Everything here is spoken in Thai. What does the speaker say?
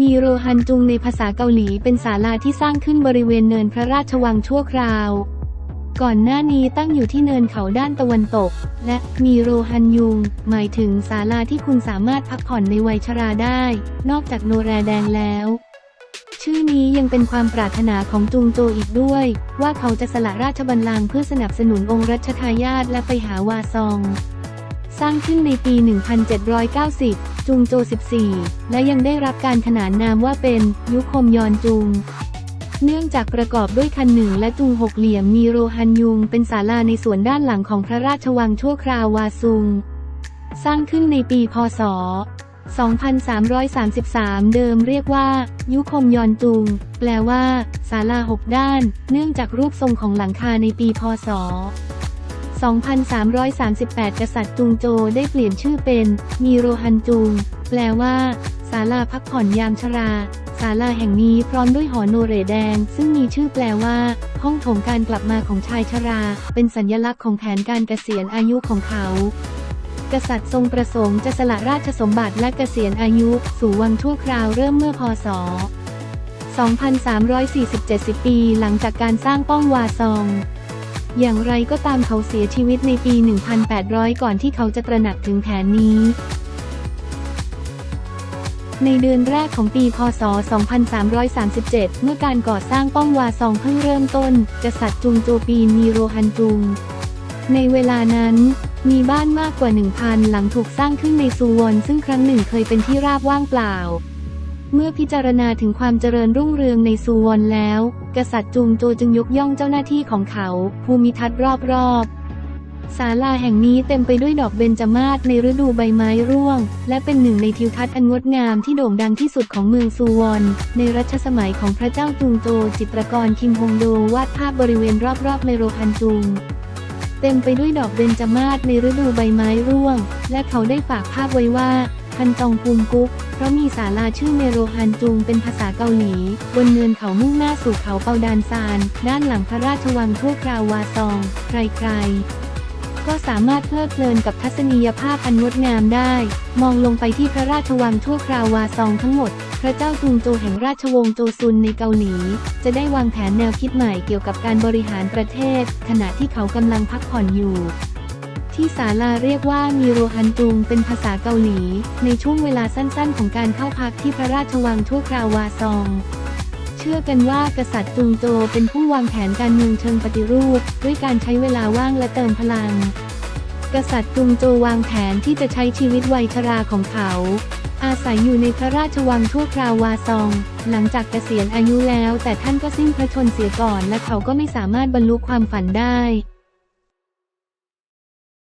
มีโรฮันจุงในภาษาเกาหลีเป็นศาลาที่สร้างขึ้นบริเวณเนินพระราชวังชั่วคราว ก่อนหน้านี้ตั้งอยู่ที่เนินเขาด้านตะวันตก และมีโรฮันยุง หมายถึงศาลาที่คุณสามารถพักผ่อนในวัยชราได้ นอกจากโนแรแดงแล้วชื่อนี้ยังเป็นความปรารถนาของจุงโจอีกด้วย ว่าเขาจะสละราชบัลลังก์เพื่อสนับสนุนองค์รัชทายาทและไปหาวาซอง สร้างขึ้นในปี 1790จุงโจ 14 และยังได้รับการขนานนามว่าเป็นยุคมยอนจุง เนื่องจากประกอบด้วยคันหนึ่งและจุงหกเหลี่ยมมีโรฮันยุง เป็นศาลาในส่วนด้านหลังของพระราชวังชั่วคราววาซุง สร้างขึ้นในปีพศ 2333 เดิมเรียกว่า ยุคมยอนจุง แปลว่าศาลาหกด้าน เนื่องจากรูปทรงของหลังคาในปีพศ 2338 กษัตริย์จุงโจได้เปลี่ยนชื่อเป็น มีโรฮันจุง แปลว่า ศาลาพักผ่อนยามชราศาลาแห่งนี้พร้อมด้วยหอโนเรแดง ซึ่งมีชื่อแปลว่า ห้องโถงการกลับมาของชายชรา เป็นสัญลักษณ์ของแผนการเกษียณอายุของเขา กษัตริย์ทรงประสงค์จะสละราชสมบัติและเกษียณอายุ สู่วังชั่วคราวเริ่มเมื่อพศ 2347 ปี หลังจากการสร้างป้องวาซอง อย่างไรก็ตามเขาเสียชีวิตในปี 1800 ก่อนที่เขาจะตระหนักถึงแผนนี้ ในเดือนแรกของปี พศ 2337 เมื่อการก่อสร้างป้องวาซองเพิ่งเริ่มต้น กษัตริย์จุงโจปีนมีโรฮันจุง ในเวลานั้นมีบ้านมากกว่า 1,000 หลังถูกสร้างขึ้นในซูวอนซึ่งครั้งหนึ่งเคยเป็นที่ราบว่างเปล่า เมื่อพิจารณาถึงความเจริญรุ่งเรืองในซูวอนแล้ว กษัตริย์จุงโจจึงยกย่องเจ้าหน้าที่ของเขา ภูมิทัศน์รอบๆศาลาแห่งนี้เต็มไปด้วยดอกเบญจมาศในฤดูใบไม้ร่วง และเป็นหนึ่งในทิวทัศน์อันงดงามที่โด่งดังที่สุดของเมืองซูวอนในรัชสมัยของพระเจ้าจุงโจจิตรกรคิมฮงโดวาดภาพบริเวณรอบๆในโรฮันจุงเต็มไปด้วยดอกเบญจมาศในฤดูใบไม้ร่วง และเขาได้ฝากภาพไว้ว่า ฮันตองภูมกุ๊ก เพราะมีศาลาชื่อเมโรฮันจุงเป็นภาษาเกาหลี บนเนินเขามุ่งหน้าสู่เขาเปาดานซาน ด้านหลังพระราชวังทั่วคราววาซองใครๆก็สามารถเพลิดเพลินกับทัศนียภาพอันงดงามได้ มองลงไปที่พระราชวังทั่วคราววาซองทั้งหมดพระเจ้าจุงโจแห่งราชวงศ์โจซุนในเกาหลี จะได้วางแผนแนวคิดใหม่เกี่ยวกับการบริหารประเทศ ขณะที่เขากำลังพักผ่อนอยู่ ที่ศาลาเรียกว่ามีโรฮันจุงเป็นภาษาเกาหลี ในช่วงเวลาสั้นๆ ของการเข้าพักที่พระราชวังทั่วคราววาซอง เชื่อกันว่ากษัตริย์จุงโจเป็นผู้วางแผนการเมืองเชิงปฏิรูป ด้วยการใช้เวลาว่างและเติมพลัง กษัตริย์จุงโจวางแผนที่จะใช้ชีวิตวัยชราของเขา อาศัยอยู่ในพระราชวังชั่วคราววาซอง หลังจากเกษียณอายุแล้ว แต่ท่านก็สิ้นพระชนม์เสียก่อนและเขาก็ไม่สามารถบรรลุความฝันได้